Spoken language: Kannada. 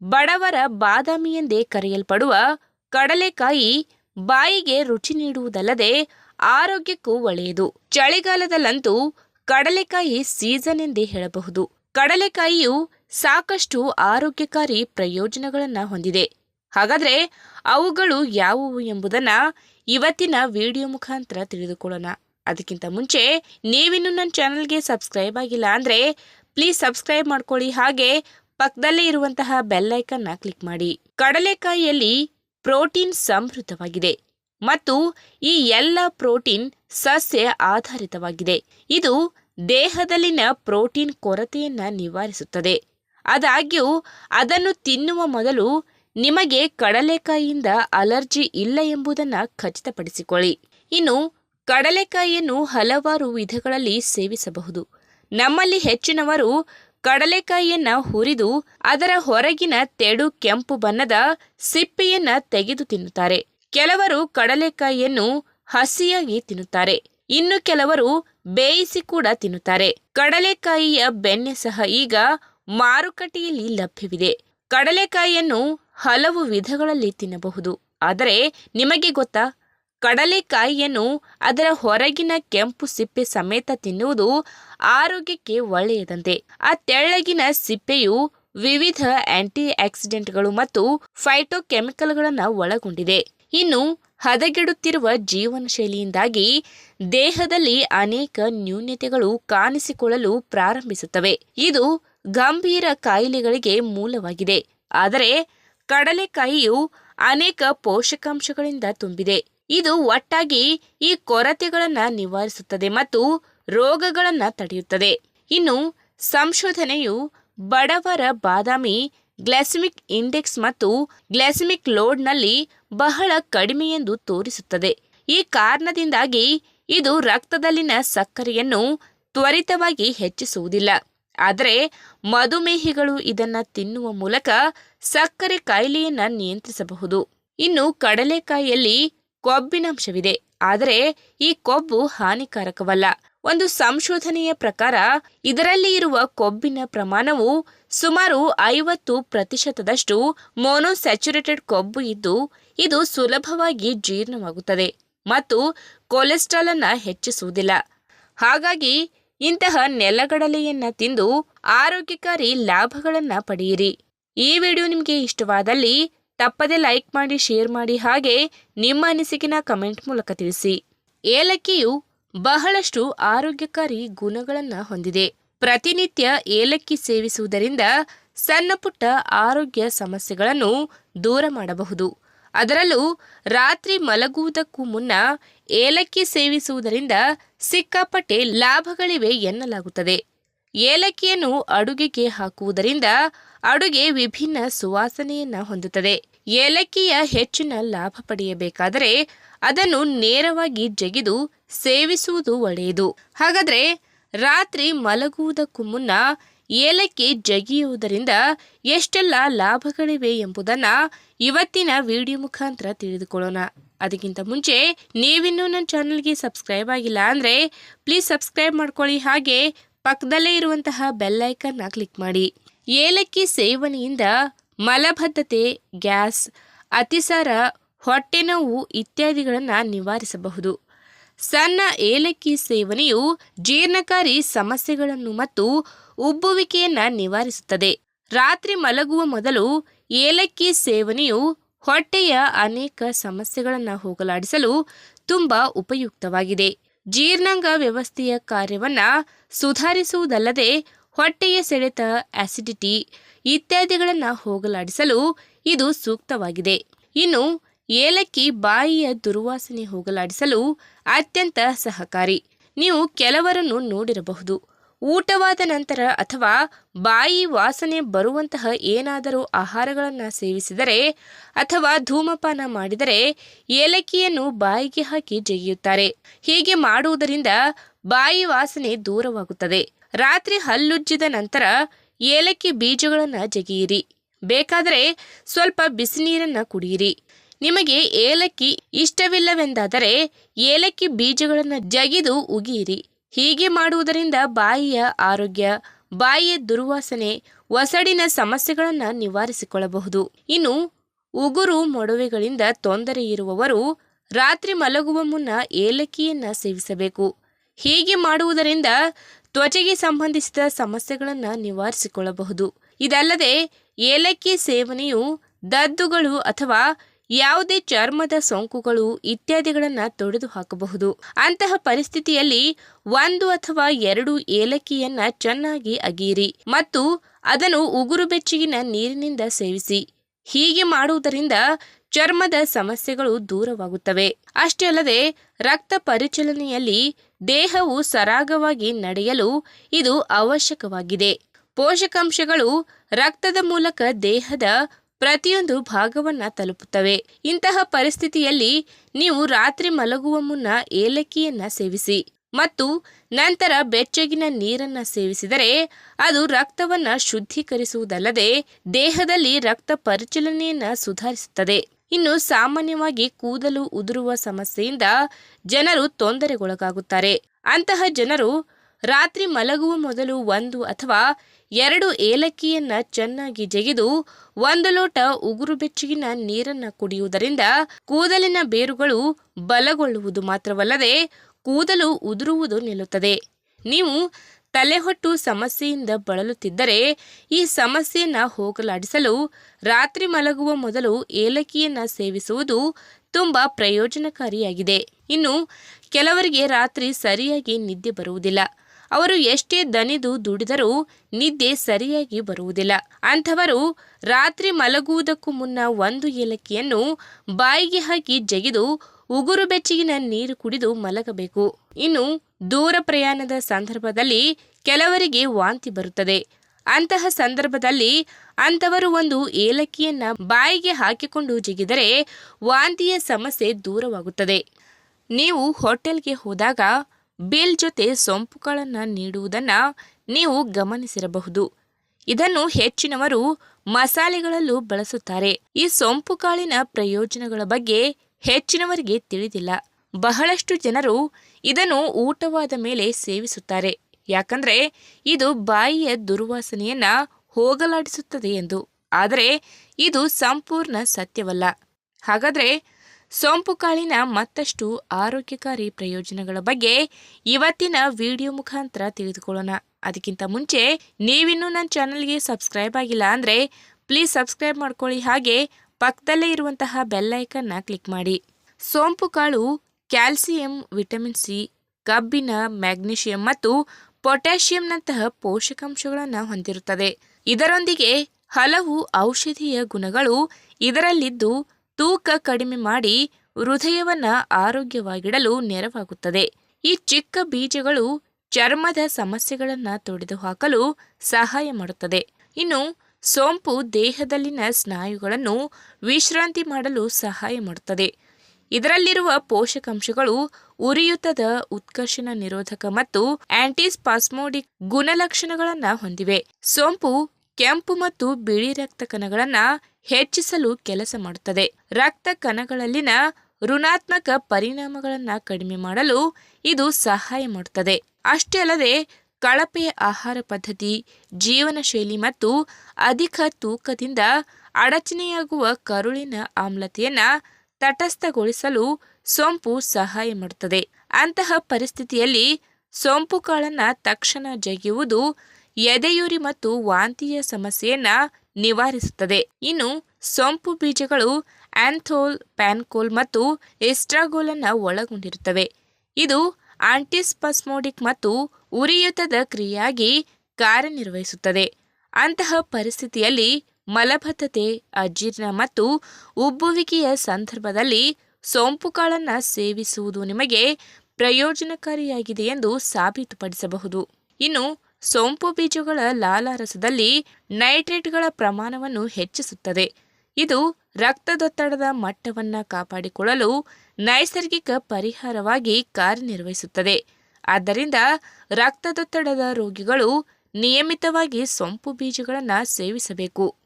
ಬಡವರ ಬಾದಾಮಿ ಎಂದೇ ಕರೆಯಲ್ಪಡುವ ಕಡಲೆಕಾಯಿ ಬಾಯಿಗೆ ರುಚಿ ನೀಡುವುದಲ್ಲದೆ ಆರೋಗ್ಯಕ್ಕೂ ಒಳ್ಳೆಯದು. ಚಳಿಗಾಲದಲ್ಲಂತೂ ಕಡಲೆಕಾಯಿ ಸೀಸನ್ ಎಂದೇ ಹೇಳಬಹುದು. ಕಡಲೆಕಾಯಿಯು ಸಾಕಷ್ಟು ಆರೋಗ್ಯಕಾರಿ ಪ್ರಯೋಜನಗಳನ್ನು ಹೊಂದಿದೆ. ಹಾಗಾದರೆ ಅವುಗಳು ಯಾವುವು ಎಂಬುದನ್ನು ಇವತ್ತಿನ ವಿಡಿಯೋ ಮುಖಾಂತರ ತಿಳಿದುಕೊಳ್ಳೋಣ. ಅದಕ್ಕಿಂತ ಮುಂಚೆ ನೀವಿನ್ನು ನನ್ನ ಚಾನಲ್ಗೆ ಸಬ್ಸ್ಕ್ರೈಬ್ ಆಗಿಲ್ಲ ಅಂದರೆ ಪ್ಲೀಸ್ ಸಬ್ಸ್ಕ್ರೈಬ್ ಮಾಡ್ಕೊಳ್ಳಿ. ಹಾಗೆ ಪಕ್ಕದಲ್ಲೇ ಇರುವಂತಹ ಬೆಲ್ಲೈಕನ್ನ ಕ್ಲಿಕ್ ಮಾಡಿ. ಕಡಲೆಕಾಯಿಯಲ್ಲಿ ಪ್ರೋಟೀನ್ ಸಮೃದ್ಧವಾಗಿದೆ ಮತ್ತು ಈ ಎಲ್ಲ ಪ್ರೋಟೀನ್ ಸಸ್ಯ ಆಧಾರಿತವಾಗಿದೆ. ಇದು ದೇಹದಲ್ಲಿನ ಪ್ರೋಟೀನ್ ಕೊರತೆಯನ್ನ ನಿವಾರಿಸುತ್ತದೆ. ಆದಾಗ್ಯೂ, ಅದನ್ನು ತಿನ್ನುವ ಮೊದಲು ನಿಮಗೆ ಕಡಲೆಕಾಯಿಯಿಂದ ಅಲರ್ಜಿ ಇಲ್ಲ ಎಂಬುದನ್ನು ಖಚಿತಪಡಿಸಿಕೊಳ್ಳಿ. ಇನ್ನು, ಕಡಲೆಕಾಯಿಯನ್ನು ಹಲವಾರು ವಿಧಗಳಲ್ಲಿ ಸೇವಿಸಬಹುದು. ನಮ್ಮಲ್ಲಿ ಹೆಚ್ಚಿನವರು ಕಡಲೆಕಾಯಿಯನ್ನ ಹುರಿದು ಅದರ ಹೊರಗಿನ ತೆಡು ಕೆಂಪು ಬಣ್ಣದ ಸಿಪ್ಪೆಯನ್ನ ತೆಗೆದು ತಿನ್ನುತ್ತಾರೆ. ಕೆಲವರು ಕಡಲೆಕಾಯಿಯನ್ನು ಹಸಿಯಾಗಿ ತಿನ್ನುತ್ತಾರೆ. ಇನ್ನು ಕೆಲವರು ಬೇಯಿಸಿ ಕೂಡ ತಿನ್ನುತ್ತಾರೆ. ಕಡಲೆಕಾಯಿಯ ಬೆಣ್ಣೆ ಸಹ ಈಗ ಮಾರುಕಟ್ಟೆಯಲ್ಲಿ ಲಭ್ಯವಿದೆ. ಕಡಲೆಕಾಯಿಯನ್ನು ಹಲವು ವಿಧಗಳಲ್ಲಿ ತಿನ್ನಬಹುದು. ಆದರೆ ನಿಮಗೆ ಗೊತ್ತಾ? ಕಡಲೆಕಾಯಿಯನ್ನು ಅದರ ಹೊರಗಿನ ಕೆಂಪು ಸಿಪ್ಪೆ ಸಮೇತ ತಿನ್ನುವುದು ಆರೋಗ್ಯಕ್ಕೆ ಒಳ್ಳೆಯದಂತೆ. ಆ ತೆಳ್ಳಗಿನ ಸಿಪ್ಪೆಯು ವಿವಿಧ ಆಂಟಿ ಆಕ್ಸಿಡೆಂಟ್ಗಳು ಮತ್ತು ಫೈಟೋಕೆಮಿಕಲ್ಗಳನ್ನು ಒಳಗೊಂಡಿದೆ. ಇನ್ನು ಹದಗೆಡುತ್ತಿರುವ ಜೀವನ ಶೈಲಿಯಿಂದಾಗಿ ದೇಹದಲ್ಲಿ ಅನೇಕ ನ್ಯೂನತೆಗಳು ಕಾಣಿಸಿಕೊಳ್ಳಲು ಪ್ರಾರಂಭಿಸುತ್ತವೆ. ಇದು ಗಂಭೀರ ಕಾಯಿಲೆಗಳಿಗೆ ಮೂಲವಾಗಿದೆ. ಆದರೆ ಕಡಲೆಕಾಯಿಯು ಅನೇಕ ಪೋಷಕಾಂಶಗಳಿಂದ ತುಂಬಿದೆ. ಇದು ಒಟ್ಟಾಗಿ ಈ ಕೊರತೆಗಳನ್ನು ನಿವಾರಿಸುತ್ತದೆ ಮತ್ತು ರೋಗಗಳನ್ನು ತಡೆಯುತ್ತದೆ. ಇನ್ನು ಸಂಶೋಧನೆಯು ಬಡವರ ಬಾದಾಮಿ ಗ್ಲಾಸಿಮಿಕ್ ಇಂಡೆಕ್ಸ್ ಮತ್ತು ಗ್ಲಾಸಿಮಿಕ್ ಲೋಡ್ನಲ್ಲಿ ಬಹಳ ಕಡಿಮೆ ಎಂದು ತೋರಿಸುತ್ತದೆ. ಈ ಕಾರಣದಿಂದಾಗಿ ಇದು ರಕ್ತದಲ್ಲಿನ ಸಕ್ಕರೆಯನ್ನು ತ್ವರಿತವಾಗಿ ಹೆಚ್ಚಿಸುವುದಿಲ್ಲ. ಆದರೆ ಮಧುಮೇಹಿಗಳು ಇದನ್ನು ತಿನ್ನುವ ಮೂಲಕ ಸಕ್ಕರೆ ಕಾಯಿಲೆಯನ್ನು ನಿಯಂತ್ರಿಸಬಹುದು. ಇನ್ನು ಕಡಲೆಕಾಯಿಯಲ್ಲಿ ಕೊಬ್ಬಿನಂಶವಿದೆ. ಆದರೆ ಈ ಕೊಬ್ಬು ಹಾನಿಕಾರಕವಲ್ಲ. ಒಂದು ಸಂಶೋಧನೆಯ ಪ್ರಕಾರ, ಇದರಲ್ಲಿ ಇರುವ ಕೊಬ್ಬಿನ ಪ್ರಮಾಣವು ಸುಮಾರು ಐವತ್ತು ಪ್ರತಿಶತದಷ್ಟು ಮೋನೋಸ್ಯಾಚುರೇಟೆಡ್ ಕೊಬ್ಬು ಇದ್ದು, ಇದು ಸುಲಭವಾಗಿ ಜೀರ್ಣವಾಗುತ್ತದೆ ಮತ್ತು ಕೊಲೆಸ್ಟ್ರಾಲ್ ಅನ್ನ ಹೆಚ್ಚಿಸುವುದಿಲ್ಲ. ಹಾಗಾಗಿ, ಇಂತಹ ನೆಲಗಡಲೆಯನ್ನ ತಿಂದು ಆರೋಗ್ಯಕಾರಿ ಲಾಭಗಳನ್ನ ಪಡೆಯಿರಿ. ಈ ವಿಡಿಯೋ ನಿಮಗೆ ಇಷ್ಟವಾದಲ್ಲಿ ತಪ್ಪದೆ ಲೈಕ್ ಮಾಡಿ ಶೇರ್ ಮಾಡಿ ಹಾಗೆ ನಿಮ್ಮ ಅನಿಸಿಕೆನ ಕಮೆಂಟ್ ಮೂಲಕ ತಿಳಿಸಿ. ಏಲಕ್ಕಿಯು ಬಹಳಷ್ಟು ಆರೋಗ್ಯಕಾರಿ ಗುಣಗಳನ್ನು ಹೊಂದಿದೆ. ಪ್ರತಿನಿತ್ಯ ಏಲಕ್ಕಿ ಸೇವಿಸುವುದರಿಂದ ಸಣ್ಣ ಪುಟ್ಟ ಆರೋಗ್ಯ ಸಮಸ್ಯೆಗಳನ್ನು ದೂರ ಮಾಡಬಹುದು. ಅದರಲ್ಲೂ ರಾತ್ರಿ ಮಲಗುವುದಕ್ಕೂ ಮುನ್ನ ಏಲಕ್ಕಿ ಸೇವಿಸುವುದರಿಂದ ಸಿಕ್ಕಾಪಟ್ಟೆ ಲಾಭಗಳಿವೆ ಎನ್ನಲಾಗುತ್ತದೆ. ಏಲಕ್ಕಿಯನ್ನು ಅಡುಗೆಗೆ ಹಾಕುವುದರಿಂದ ಅಡುಗೆ ವಿಭಿನ್ನ ಸುವಾಸನೆಯನ್ನು ಹೊಂದುತ್ತದೆ. ಏಲಕ್ಕಿಯ ಹೆಚ್ಚಿನ ಲಾಭ ಪಡೆಯಬೇಕಾದರೆ ಅದನ್ನು ನೇರವಾಗಿ ಜಗಿದು ಸೇವಿಸುವುದು ಒಳ್ಳೆಯದು. ಹಾಗಾದರೆ ರಾತ್ರಿ ಮಲಗುವುದಕ್ಕೂ ಮುನ್ನ ಏಲಕ್ಕಿ ಜಗಿಯುವುದರಿಂದ ಎಷ್ಟೆಲ್ಲ ಲಾಭಗಳಿವೆ ಎಂಬುದನ್ನು ಇವತ್ತಿನ ವಿಡಿಯೋ ಮುಖಾಂತರ ತಿಳಿದುಕೊಳ್ಳೋಣ. ಅದಕ್ಕಿಂತ ಮುಂಚೆ ನೀವಿನ್ನೂ ನನ್ನ ಚಾನಲ್ಗೆ ಸಬ್ಸ್ಕ್ರೈಬ್ ಆಗಿಲ್ಲ ಅಂದರೆ ಪ್ಲೀಸ್ ಸಬ್ಸ್ಕ್ರೈಬ್ ಮಾಡ್ಕೊಳ್ಳಿ. ಹಾಗೆ ಪಕ್ಕದಲ್ಲೇ ಇರುವಂತಹ ಬೆಲ್ಲೈಕನ್ನ ಕ್ಲಿಕ್ ಮಾಡಿ. ಏಲಕ್ಕಿ ಸೇವನೆಯಿಂದ ಮಲಬದ್ಧತೆ, ಗ್ಯಾಸ್, ಅತಿಸಾರ ಹೊಟ್ಟೆ ನೋವು ಇತ್ಯಾದಿಗಳನ್ನು ನಿವಾರಿಸಬಹುದು. ಸಣ್ಣ ಏಲಕ್ಕಿ ಸೇವನೆಯು ಜೀರ್ಣಕಾರಿ ಸಮಸ್ಯೆಗಳನ್ನು ಮತ್ತು ಉಬ್ಬುವಿಕೆಯನ್ನು ನಿವಾರಿಸುತ್ತದೆ. ರಾತ್ರಿ ಮಲಗುವ ಮೊದಲು ಏಲಕ್ಕಿ ಸೇವನೆಯು ಹೊಟ್ಟೆಯ ಅನೇಕ ಸಮಸ್ಯೆಗಳನ್ನು ಹೋಗಲಾಡಿಸಲು ತುಂಬ ಉಪಯುಕ್ತವಾಗಿದೆ. ಜೀರ್ಣಾಂಗ ವ್ಯವಸ್ಥೆಯ ಕಾರ್ಯವನ್ನು ಸುಧಾರಿಸುವುದಲ್ಲದೆ ಹೊಟ್ಟೆಯ ಸೆಳೆತ ಆಸಿಡಿಟಿ ಇತ್ಯಾದಿಗಳನ್ನು ಹೋಗಲಾಡಿಸಲು ಇದು ಸೂಕ್ತವಾಗಿದೆ. ಇನ್ನು ಏಲಕ್ಕಿ ಬಾಯಿಯ ದುರ್ವಾಸನೆ ಹೋಗಲಾಡಿಸಲು ಅತ್ಯಂತ ಸಹಕಾರಿ. ನೀವು ಕೆಲವರನ್ನು ನೋಡಿರಬಹುದು. ಊಟವಾದ ನಂತರ ಅಥವಾ ಬಾಯಿ ವಾಸನೆ ಬರುವಂತಹ ಏನಾದರೂ ಆಹಾರಗಳನ್ನು ಸೇವಿಸಿದರೆ ಅಥವಾ ಧೂಮಪಾನ ಮಾಡಿದರೆ ಏಲಕ್ಕಿಯನ್ನು ಬಾಯಿಗೆ ಹಾಕಿ ಜಗಿಯುತ್ತಾರೆ. ಹೀಗೆ ಮಾಡುವುದರಿಂದ ಬಾಯಿ ವಾಸನೆ ದೂರವಾಗುತ್ತದೆ. ರಾತ್ರಿ ಹಲ್ಲುಜ್ಜಿದ ನಂತರ ಏಲಕ್ಕಿ ಬೀಜಗಳನ್ನು ಜಗಿಯಿರಿ ಬೇಕಾದರೆ ಸ್ವಲ್ಪ ಬಿಸಿ ನೀರನ್ನು ಕುಡಿಯಿರಿ ನಿಮಗೆ ಏಲಕ್ಕಿ ಇಷ್ಟವಿಲ್ಲವೆಂದಾದರೆ ಏಲಕ್ಕಿ ಬೀಜಗಳನ್ನು ಜಗಿದು ಉಗಿಯಿರಿ ಹೀಗೆ ಮಾಡುವುದರಿಂದ ಬಾಯಿಯ ಆರೋಗ್ಯ, ಬಾಯಿಯ ದುರ್ವಾಸನೆ, ಒಸಡಿನ ಸಮಸ್ಯೆಗಳನ್ನು ನಿವಾರಿಸಿಕೊಳ್ಳಬಹುದು. ಇನ್ನು ಉಗುರು ಮೊಡವೆಗಳಿಂದ ತೊಂದರೆ ಇರುವವರು ರಾತ್ರಿ ಮಲಗುವ ಮುನ್ನ ಏಲಕ್ಕಿಯನ್ನು ಸೇವಿಸಬೇಕು. ಹೀಗೆ ಮಾಡುವುದರಿಂದ ತ್ವಚೆಗೆ ಸಂಬಂಧಿಸಿದ ಸಮಸ್ಯೆಗಳನ್ನು ನಿವಾರಿಸಿಕೊಳ್ಳಬಹುದು. ಇದಲ್ಲದೆ ಏಲಕ್ಕಿ ಸೇವನೆಯು ದದ್ದುಗಳು ಅಥವಾ ಯಾವುದೇ ಚರ್ಮದ ಸೋಂಕುಗಳು ಇತ್ಯಾದಿಗಳನ್ನು ತೊಡೆದು ಹಾಕಬಹುದು ಅಂತಹ ಪರಿಸ್ಥಿತಿಯಲ್ಲಿ ಒಂದು ಅಥವಾ ಎರಡು ಏಲಕ್ಕಿಯನ್ನ ಚೆನ್ನಾಗಿ ಅಗೀರಿ ಮತ್ತು ಅದನ್ನು ಉಗುರು ಬೆಚ್ಚಗಿನ ನೀರಿನಿಂದ ಸೇವಿಸಿ. ಹೀಗೆ ಮಾಡುವುದರಿಂದ ಚರ್ಮದ ಸಮಸ್ಯೆಗಳು ದೂರವಾಗುತ್ತವೆ. ಅಷ್ಟೇ ಅಲ್ಲದೆ ರಕ್ತ ಪರಿಚಲನೆಯಲ್ಲಿ ದೇಹವು ಸರಾಗವಾಗಿ ನಡೆಯಲು ಇದು ಅವಶ್ಯಕವಾಗಿದೆ. ಪೋಷಕಾಂಶಗಳು ರಕ್ತದ ಮೂಲಕ ದೇಹದ ಪ್ರತಿಯೊಂದು ಭಾಗವನ್ನ ತಲುಪುತ್ತವೆ. ಇಂತಹ ಪರಿಸ್ಥಿತಿಯಲ್ಲಿ ನೀವು ರಾತ್ರಿ ಮಲಗುವ ಮುನ್ನ ಏಲಕ್ಕಿಯನ್ನು ಸೇವಿಸಿ ಮತ್ತು ನಂತರ ಬೆಚ್ಚಗಿನ ನೀರನ್ನು ಸೇವಿಸಿದರೆ ಅದು ರಕ್ತವನ್ನು ಶುದ್ಧೀಕರಿಸುವುದಲ್ಲದೆ ದೇಹದಲ್ಲಿ ರಕ್ತ ಪರಿಚಲನೆಯನ್ನು ಸುಧಾರಿಸುತ್ತದೆ. ಇನ್ನು ಸಾಮಾನ್ಯವಾಗಿ ಕೂದಲು ಉದುರುವ ಸಮಸ್ಯೆಯಿಂದ ಜನರು ತೊಂದರೆಗೊಳಗಾಗುತ್ತಾರೆ. ಅಂತಹ ಜನರು ರಾತ್ರಿ ಮಲಗುವ ಮೊದಲು ಒಂದು ಅಥವಾ ಎರಡು ಏಲಕ್ಕಿಯನ್ನ ಚೆನ್ನಾಗಿ ಜಗಿದು ಒಂದು ಲೋಟ ಉಗುರು ಬೆಚ್ಚಗಿನ ನೀರನ್ನ ಕುಡಿಯುವುದರಿಂದ ಕೂದಲಿನ ಬೇರುಗಳು ಬಲಗೊಳ್ಳುವುದು ಮಾತ್ರವಲ್ಲದೆ ಕೂದಲು ಉದುರುವುದು ನಿಲ್ಲುತ್ತದೆ. ನೀವು ತಲೆಹೊಟ್ಟು ಸಮಸ್ಯೆಯಿಂದ ಬಳಲುತ್ತಿದ್ದರೆ ಈ ಸಮಸ್ಯೆಯನ್ನು ಹೋಗಲಾಡಿಸಲು ರಾತ್ರಿ ಮಲಗುವ ಮೊದಲು ಏಲಕ್ಕಿಯನ್ನು ಸೇವಿಸುವುದು ತುಂಬ ಪ್ರಯೋಜನಕಾರಿಯಾಗಿದೆ. ಇನ್ನು ಕೆಲವರಿಗೆ ರಾತ್ರಿ ಸರಿಯಾಗಿ ನಿದ್ದೆ ಬರುವುದಿಲ್ಲ. ಅವರು ಎಷ್ಟೇ ದಣಿದು ದುಡಿದರೂ ನಿದ್ದೆ ಸರಿಯಾಗಿ ಬರುವುದಿಲ್ಲ. ಅಂಥವರು ರಾತ್ರಿ ಮಲಗುವುದಕ್ಕೂ ಮುನ್ನ ಒಂದು ಏಲಕ್ಕಿಯನ್ನು ಬಾಯಿಗೆ ಹಾಕಿ ಜಗಿದು ಉಗುರು ಬೆಚ್ಚಗಿನ ನೀರು ಕುಡಿದು ಮಲಗಬೇಕು. ಇನ್ನು ದೂರ ಪ್ರಯಾಣದ ಸಂದರ್ಭದಲ್ಲಿ ಕೆಲವರಿಗೆ ವಾಂತಿ ಬರುತ್ತದೆ. ಅಂತಹ ಸಂದರ್ಭದಲ್ಲಿ ಅಂಥವರು ಒಂದು ಏಲಕ್ಕಿಯನ್ನ ಬಾಯಿಗೆ ಹಾಕಿಕೊಂಡು ಜಿಗಿದರೆ ವಾಂತಿಯ ಸಮಸ್ಯೆ ದೂರವಾಗುತ್ತದೆ. ನೀವು ಹೋಟೆಲ್ಗೆ ಹೋದಾಗ ಬಿಲ್ ಜೊತೆ ಸೊಂಪುಗಳನ್ನು ನೀಡುವುದನ್ನು ನೀವು ಗಮನಿಸಿರಬಹುದು. ಇದನ್ನು ಹೆಚ್ಚಿನವರು ಮಸಾಲೆಗಳಲ್ಲೂ ಬಳಸುತ್ತಾರೆ. ಈ ಸೊಂಪು ಕಾಳಿನ ಪ್ರಯೋಜನಗಳ ಬಗ್ಗೆ ಹೆಚ್ಚಿನವರಿಗೆ ತಿಳಿದಿಲ್ಲ. ಬಹಳಷ್ಟು ಜನರು ಇದನ್ನು ಊಟವಾದ ಮೇಲೆ ಸೇವಿಸುತ್ತಾರೆ. ಯಾಕಂದ್ರೆ ಇದು ಬಾಯಿಯ ದುರ್ವಾಸನೆಯನ್ನ ಹೋಗಲಾಡಿಸುತ್ತದೆ ಎಂದು. ಆದರೆ ಇದು ಸಂಪೂರ್ಣ ಸತ್ಯವಲ್ಲ. ಹಾಗಾದ್ರೆ ಸೋಂಪು ಕಾಳಿನ ಮತ್ತಷ್ಟು ಆರೋಗ್ಯಕಾರಿ ಪ್ರಯೋಜನಗಳ ಬಗ್ಗೆ ಇವತ್ತಿನ ವಿಡಿಯೋ ಮುಖಾಂತರ ತಿಳಿದುಕೊಳ್ಳೋಣ. ಅದಕ್ಕಿಂತ ಮುಂಚೆ ನೀವಿನ್ನೂ ನನ್ನ ಚಾನಲ್ಗೆ ಸಬ್ಸ್ಕ್ರೈಬ್ ಆಗಿಲ್ಲ ಅಂದರೆ ಪ್ಲೀಸ್ ಸಬ್ಸ್ಕ್ರೈಬ್ ಮಾಡ್ಕೊಳ್ಳಿ. ಹಾಗೆ ಪಕ್ಕದಲ್ಲೇ ಇರುವಂತಹ ಬೆಲ್ಲೈಕನ್ನ ಕ್ಲಿಕ್ ಮಾಡಿ. ಸೋಂಪು ಕಾಳು ಕ್ಯಾಲ್ಸಿಯಂ, ವಿಟಮಿನ್ ಸಿ, ಕಬ್ಬಿನ, ಮ್ಯಾಗ್ನೀಷಿಯಂ ಮತ್ತು ಪೊಟ್ಯಾಷಿಯಂನಂತಹ ಪೋಷಕಾಂಶಗಳನ್ನು ಹೊಂದಿರುತ್ತದೆ. ಇದರೊಂದಿಗೆ ಹಲವು ಔಷಧೀಯ ಗುಣಗಳು ಇದರಲ್ಲಿದ್ದು ತೂಕ ಕಡಿಮೆ ಮಾಡಿ ಹೃದಯವನ್ನ ಆರೋಗ್ಯವಾಗಿಡಲು ನೆರವಾಗುತ್ತದೆ. ಈ ಚಿಕ್ಕ ಬೀಜಗಳು ಚರ್ಮದ ಸಮಸ್ಯೆಗಳನ್ನು ತೊಡೆದುಹಾಕಲು ಸಹಾಯ ಮಾಡುತ್ತದೆ. ಇನ್ನು ಸೋಂಪು ದೇಹದಲ್ಲಿನ ಸ್ನಾಯುಗಳನ್ನು ವಿಶ್ರಾಂತಿ ಮಾಡಲು ಸಹಾಯ ಮಾಡುತ್ತದೆ. ಇದರಲ್ಲಿರುವ ಪೋಷಕಾಂಶಗಳು ಉರಿಯೂತದ ಉತ್ಕರ್ಷಣ ನಿರೋಧಕ ಮತ್ತು ಆಂಟಿಸ್ಪಾಸ್ಮೋಡಿಕ್ ಗುಣಲಕ್ಷಣಗಳನ್ನು ಹೊಂದಿವೆ. ಸೋಂಪು ಕೆಂಪು ಮತ್ತು ಬಿಳಿ ರಕ್ತ ಕಣಗಳನ್ನು ಹೆಚ್ಚಿಸಲು ಕೆಲಸ ಮಾಡುತ್ತದೆ. ರಕ್ತ ಕಣಗಳಲ್ಲಿನ ಋಣಾತ್ಮಕ ಪರಿಣಾಮಗಳನ್ನು ಕಡಿಮೆ ಮಾಡಲು ಇದು ಸಹಾಯ ಮಾಡುತ್ತದೆ. ಅಷ್ಟೇ ಅಲ್ಲದೆ ಕಳಪೆ ಆಹಾರ ಪದ್ಧತಿ, ಜೀವನ ಶೈಲಿ ಮತ್ತು ಅಧಿಕ ತೂಕದಿಂದ ಅಡಚಣೆಯಾಗುವ ಕರುಳಿನ ಆಮ್ಲತೆಯನ್ನು ತಟಸ್ಥಗೊಳಿಸಲು ಸೋಂಪು ಸಹಾಯ ಮಾಡುತ್ತದೆ. ಅಂತಹ ಪರಿಸ್ಥಿತಿಯಲ್ಲಿ ಸೋಂಪು ಕಾಳನ್ನು ತಕ್ಷಣ ಜಗಿಯುವುದು ಎದೆಯುರಿ ಮತ್ತು ವಾಂತಿಯ ಸಮಸ್ಯೆಯನ್ನು ನಿವಾರಿಸುತ್ತದೆ. ಇನ್ನು ಸೋಂಪು ಬೀಜಗಳು ಆಂಥೋಲ್, ಪ್ಯಾನ್ಕೋಲ್ ಮತ್ತು ಎಸ್ಟ್ರಾಗೋಲ್ ಅನ್ನ ಒಳಗೊಂಡಿರುತ್ತವೆ. ಇದು ಆಂಟಿಸ್ಪಸ್ಮೋಡಿಕ್ ಮತ್ತು ಉರಿಯೂತದ ಕ್ರಿಯೆಯಾಗಿ ಕಾರ್ಯನಿರ್ವಹಿಸುತ್ತದೆ. ಅಂತಹ ಪರಿಸ್ಥಿತಿಯಲ್ಲಿ ಮಲಬದ್ಧತೆ, ಅಜೀರ್ಣ ಮತ್ತು ಉಬ್ಬುವಿಕೆಯ ಸಂದರ್ಭದಲ್ಲಿ ಸೋಂಪುಗಳನ್ನು ಸೇವಿಸುವುದು ನಿಮಗೆ ಪ್ರಯೋಜನಕಾರಿಯಾಗಿದೆ ಎಂದು ಸಾಬೀತುಪಡಿಸಬಹುದು. ಇನ್ನು, ಸೋಂಪು ಬೀಜಗಳ ಲಾಲಾರಸದಲ್ಲಿ ನೈಟ್ರೇಟ್ಗಳ ಪ್ರಮಾಣವನ್ನು ಹೆಚ್ಚಿಸುತ್ತದೆ. ಇದು ರಕ್ತದೊತ್ತಡದ ಮಟ್ಟವನ್ನು ಕಾಪಾಡಿಕೊಳ್ಳಲು ನೈಸರ್ಗಿಕ ಪರಿಹಾರವಾಗಿ ಕಾರ್ಯನಿರ್ವಹಿಸುತ್ತದೆ. ಆದ್ದರಿಂದ ರಕ್ತದೊತ್ತಡದ ರೋಗಿಗಳು ನಿಯಮಿತವಾಗಿ ಸೊಂಪು ಬೀಜಗಳನ್ನು ಸೇವಿಸಬೇಕು.